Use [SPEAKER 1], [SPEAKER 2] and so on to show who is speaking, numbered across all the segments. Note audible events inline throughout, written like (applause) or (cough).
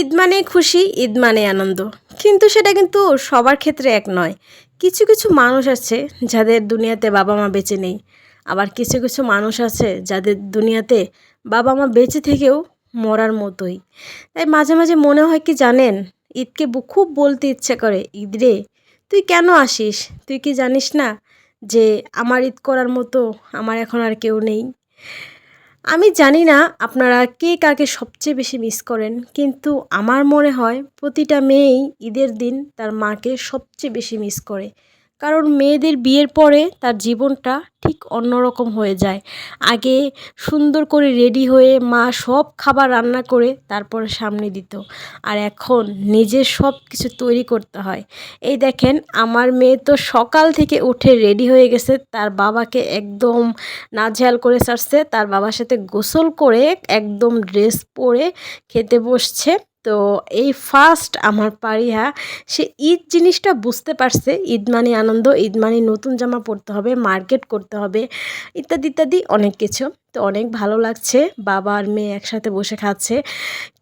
[SPEAKER 1] ঈদ মানে খুশি, ঈদ মানে আনন্দ। কিন্তু সেটা কিন্তু সবার ক্ষেত্রে এক নয়। কিছু কিছু মানুষ আছে যাদের দুনিয়াতে বাবা মা বেঁচে নেই। আবার কিছু কিছু মানুষ আছে যাদের দুনিয়াতে বাবা মা বেঁচে থেকেও মরার মতোই। তাই মাঝে মাঝে মনে হয় কি জানেন, ঈদকে খুব বলতে ইচ্ছে করে, ঈদ রে, তুই কেন আসিস? তুই কি জানিস না যে আমার ঈদ করার মতো আমার এখন আর কেউ নেই? আমি জানি না আপনারা কে কাকে সবচেয়ে বেশি মিস করেন, কিন্তু আমার মনে হয় প্রতিটা মেয়েই ঈদের দিন তার মাকে সবচেয়ে বেশি মিস করে। কারণ মেয়েদের বিয়ের পরে তার জীবনটা ঠিক অন্যরকম হয়ে যায়। আগে সুন্দর করে রেডি হয়ে মা সব খাবার রান্না করে তারপরে সামনে দিত। আর এখন নিজে সব কিছু তৈরি করতে হয়। এই দেখেন, আমার মেয়ে তো সকাল থেকে উঠে রেডি হয়ে গেছে। তার বাবাকে একদম নাজেহাল করে সারছে তার বাবার সাথে গোসল করে একদম ড্রেস পরে খেতে বসছে। তো এই ফার্স্ট আমার পারিহা, সে ঈদ জিনিসটা বুঝতে পারছে। ঈদ মানে আনন্দ, ঈদ মানে নতুন জামা পরতে হবে মার্কেট করতে হবে, ইত্যাদি ইত্যাদি অনেক কিছু। তো অনেক ভালো লাগছে। বাবা আর মেয়ে একসাথে বসে খাচ্ছে।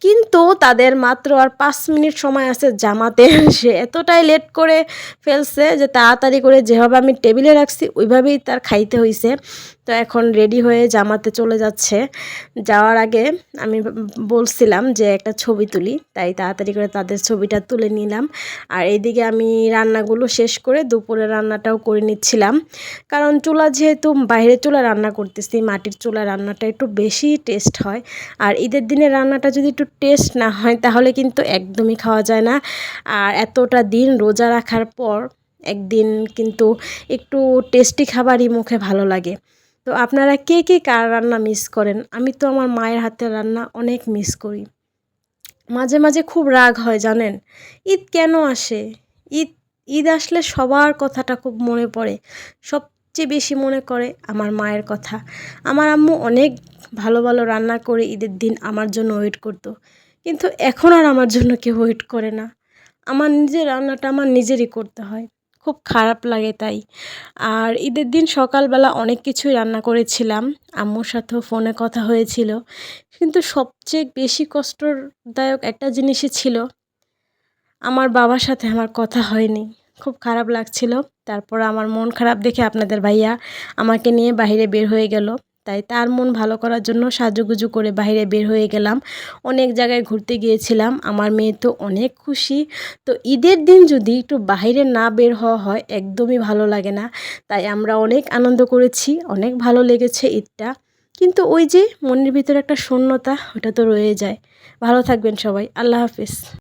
[SPEAKER 1] কিন্তু তাদের মাত্র আর পাঁচ মিনিট সময় আছে জামাতে। (laughs) সে এতটাই লেট করে ফেলছে যে তাড়াতাড়ি করে যেভাবে আমি টেবিলে রাখছি, ওইভাবেই তার খাইতে হয়েছে তো এখন রেডি হয়ে জামাতে চলে যাচ্ছে। যাওয়ার আগে আমি বলছিলাম যে একটা ছবি তুলি। তাই তাড়াতাড়ি করে তাদের ছবিটা তুলে নিলাম। আর এইদিকে আমি রান্নাগুলো শেষ করে দুপুরে রান্নাটাও করে নিচ্ছিলাম। কারণ চুলা যেহেতু বাইরে চুলা রান্না করতেছি, মাটির চুলা রান্নাটা একটু বেশি টেস্ট হয়। আর ঈদের দিনে রান্নাটা যদি একটু টেস্ট না হয়, তাহলে কিন্তু একদমই খাওয়া যায় না। আর এতটা দিন রোজা রাখার পর একদিন কিন্তু একটু টেস্টি খাবারই মুখে ভালো লাগে। তো আপনারা কে কে কার রান্না মিস করেন? আমি তো আমার মায়ের হাতের রান্না অনেক মিস করি। মাঝে মাঝে খুব রাগ হয়, জানেন? ঈদ কেন আসে? ঈদ ঈদ আসলে সবার কথাটা খুব মনে পড়ে। সবচেয়ে বেশি মনে করে আমার মায়ের কথা। আমার আম্মু অনেক ভালো ভালো রান্না করে ঈদের দিন আমার জন্য ওয়েট করতো। কিন্তু এখন আর আমার জন্য কেউ ওয়েট করে না। আমার নিজের রান্নাটা আমার নিজেরই করতে হয়। খুব খারাপ লাগে তাই। আর ঈদের দিন সকালবেলা অনেক কিছুই রান্না করেছিলাম। আম্মুর সাথেও ফোনে কথা হয়েছিল। কিন্তু সবচেয়ে বেশি কষ্টদায়ক একটা জিনিসই ছিল, আমার বাবার সাথে আমার কথা হয়নি। খুব খারাপ লাগছিল। তারপর আমার মন খারাপ দেখে আপনাদের ভাইয়া আমাকে নিয়ে বাইরে বের হয়ে গেল। তাই তার মন ভালো করার জন্য সাজুগুজু করে বাইরে বের হয়ে গেলাম। অনেক জায়গায় ঘুরতে গিয়েছিলাম। আমার মেয়ে তো অনেক খুশি। তো ঈদের দিন যদি একটু বাইরে না বের হওয়া হয়, একদমই ভালো লাগে না। তাই আমরা অনেক আনন্দ করেছি। অনেক ভালো লেগেছে ঈদটা। কিন্তু ওই যে মনের ভিতরে একটা শূন্যতা, ওটা তো রয়ে যায়। ভালো থাকবেন সবাই। আল্লাহ হাফিজ।